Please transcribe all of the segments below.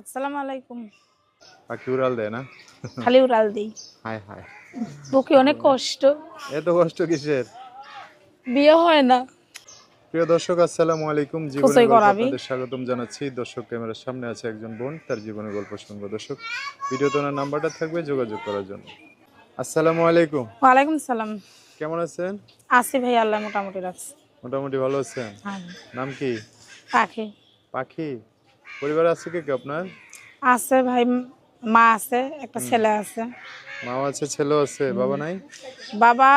আসসালামু আলাইকুম। পাখি উড়াল দেয় না? খালি উড়াল দিই। হায় হায়। বুকে অনেক কষ্ট। এত কষ্ট কিসের? বিয়ে হয় না। প্রিয় দর্শক আসসালামু আলাইকুম। জীবনের কোথায় গল্প আপনাদের স্বাগতম জানাচ্ছি। দর্শক ক্যামেরার সামনে আছে একজন বোন তার জীবনের গল্প শুনব। দর্শক ভিডিওতে ওনার নাম্বারটা থাকবে যোগাযোগ করার জন্য। আসসালামু আলাইকুম। ওয়ালাইকুম সালাম। কেমন আছেন? আসি ভাই আল্লাহ মোটামুটি রাখছে। মোটামুটি ভালো আছেন? হ্যাঁ। নাম কি? পাখি। পাখি? পরিবার আছে কে কে আপনার? আছে ভাই মা আছে একটা ছেলে আছে। মাও আছে ছেলে আছে বাবা নাই? বাবা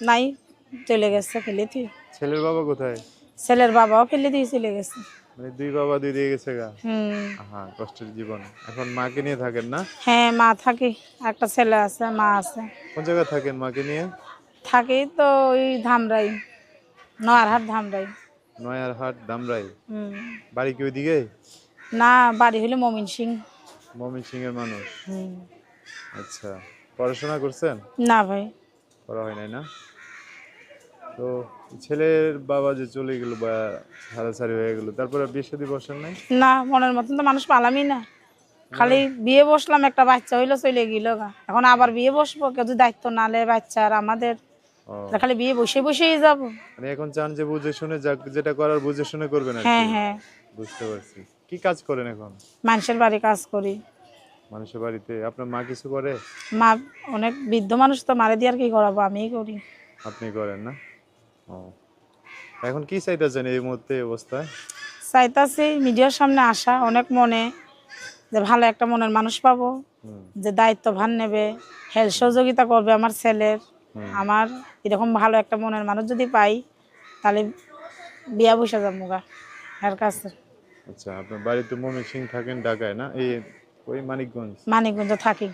নাই চলে গেছে ফেলে তুই ছেলের বাবা কোথায়? ছেলের বাবাও ফেলে দিয়ে চলে গেছে। মানে দুই বাবা দুই দিয়ে গেছে গা? হ্যাঁ কষ্টের জীবন। এখন মা মাকে নিয়ে থাকেন না? হ্যাঁ মা থাকি একটা ছেলে আছে মা আছে। কোন জায়গায় থাকেন মাকে নিয়ে? থাকি তো ওই ধামরাই নোয়ারহাট ধামরাই। নয়ার হাট দামরাই হুম। বাড়ি কি ওইদিকে? না বাড়ি হলো মমিন সিং। মমিন সিং এর মানুষ আচ্ছা পড়াশোনা করছেন? না ভাই। করা হয় নাই না? তো ছেলের বাবা যে চলে গেল বা হারাছাড়ি হয়ে গেল তারপরে বিয়ে শাদী বসেন নাই? না মনের মতন তো মানুষ পালামই না। খালি বিয়ে বসলাম একটা বাচ্চা হইল চলে গেল এখন আবার বিয়ে বসবো কেউ যদি দায়িত্ব না লে বাচ্চার আমাদের খালি বিয়ে বসে বসেই যাব। মানে এখন চান যে বুঝে শুনে যাক- যেটা করার বুঝে শুনে করবেন আর হ্যাঁ হ্যাঁ। বুঝতে পারছি। কি কাজ করেন এখন? মানুষের বাড়ি কাজ করি। মানুষের বাড়িতে? আপনার মা কিছু করে? মা অনেক বৃদ্ধ মানুষ তো মারে দিয়ে আর কি করাবো? আমিই করি। আপনি করেন না? ও। এখন কি চাইতেছেন এই মুহূর্তে অবস্থায়? চাইতাছি মিডিয়ার সামনে আসা অনেক মনে যে ভালো একটা মনের মানুষ পাবো যে দায়িত্ব ভান নেবে হেল্প সহযোগিতা করবে আমার ছেলের। আমার এরকম ভালো একটা মনের মানুষ যদি পাই তাহলে বিয়া বসে যাব গা এর কাছে। আচ্ছা আপনার বাড়িতে মমিন সিং থাকেন ঢাকায় না? এই ওই মানিকগঞ্জ? মানিকগঞ্জে থাকি।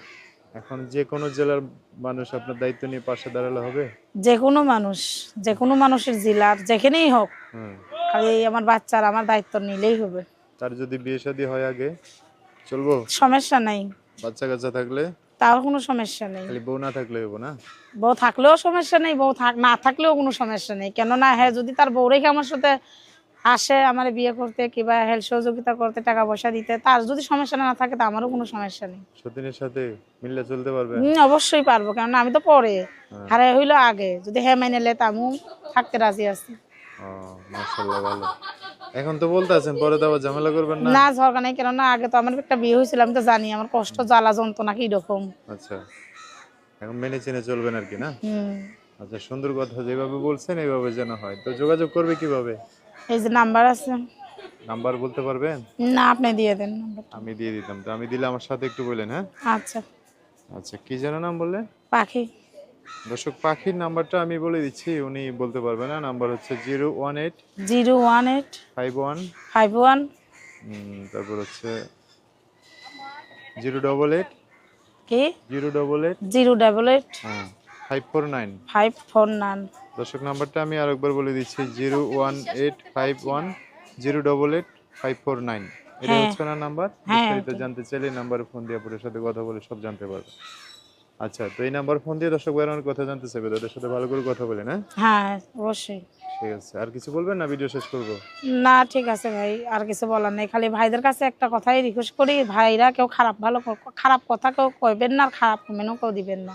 এখন যে কোনো জেলার মানুষ আপনার দায়িত্ব নিয়ে পাশে দাঁড়ালে হবে? যে কোনো মানুষ যে কোনো মানুষের জেলার যেখানেই হোক। খালি আমার বাচ্চার আমার দায়িত্ব নিলেই হবে। তার যদি বিয়ে শাদী হয় আগে চলবো? সমস্যা নাই। বাচ্চা কাচ্চা থাকলে? তার কোনো সমস্যা নেই। খালি বউ না থাকলে হব না? বউ থাকলেও সমস্যা নেই বউ থাক না থাকলেও কোনো সমস্যা নেই। কেননা হ্যাঁ যদি তার বউ রেখে আমার সাথে আসে আমার বিয়ে করতে কিংবা হেল্প সহযোগিতা করতে টাকা পয়সা দিতে তার যদি সমস্যা না থাকে তা আমারও কোনো সমস্যা নেই। সতীনের সাথে মিললে চলতে পারবে? হুম অবশ্যই পারব কেননা আমি তো পরে। হারাই হইল আগে যদি হ্যাঁ মেনে লে তা আমিও থাকতে রাজি আছি। মাশাআল্লাহ ভালো। এখন তো বলতে আছেন পরে তো ঝামেলা করবেন না। না ঝরকা নেই কেননা আগে তো আমার একটা বিয়ে হয়েছিল আমি তো জানি আমার কষ্ট জ্বালা যন্ত্রণা কি রকম। আচ্ছা। এখন মেনে চেনে চলবেন আর কি না? হুম। আচ্ছা সুন্দর কথা যেভাবে বলছেন এইভাবে যেন হয়। তো যোগাযোগ করবে কীভাবে? এই যে নাম্বার আছে। নাম্বার বলতে পারবেন? না আপনি দিয়ে দেন আমি দিয়ে দিতাম। তো আমি দিলে আমার সাথে একটু বলেন হ্যাঁ? আচ্ছা। আচ্ছা কি যেন নাম বললেন? পাখি। দর্শক পাখির নাম্বারটা আমি বলে দিচ্ছি উনি বলতে পারবে না। নাম্বার হচ্ছে zero one eight zero one eight five one five one তারপর হচ্ছে জিরো ডবল এইট কি? Zero double eight zero double eight হ্যাঁ। দর্শক নাম্বারটা আমি আরেকবার বলে দিচ্ছি zero one eight five one zero double eight five four nine এটা হ্যাঁ। হচ্ছে না নাম্বার। হ্যাঁ, বিস্তারিত জানতে চাইলে নাম্বারে ফোন দিয়ে সাথে কথা বলে সব জানতে পারবে। আচ্ছা তো এই নাম্বার ফোন দিয়ে দর্শক কথা জানতে চাইবে তাদের সাথে ভালো করে কথা বলে না হ্যাঁ অবশ্যই। ঠিক আছে আর কিছু বলবেন না? ভিডিও শেষ করব। না ঠিক আছে ভাই আর কিছু বলার নেই। খালি ভাইদের কাছে একটা কথাই রিকোয়েস্ট করি ভাইরা কেউ খারাপ ভালো খারাপ কথা কেউ কইবেন না আর খারাপ কমেন্টও কেউ দিবেন না।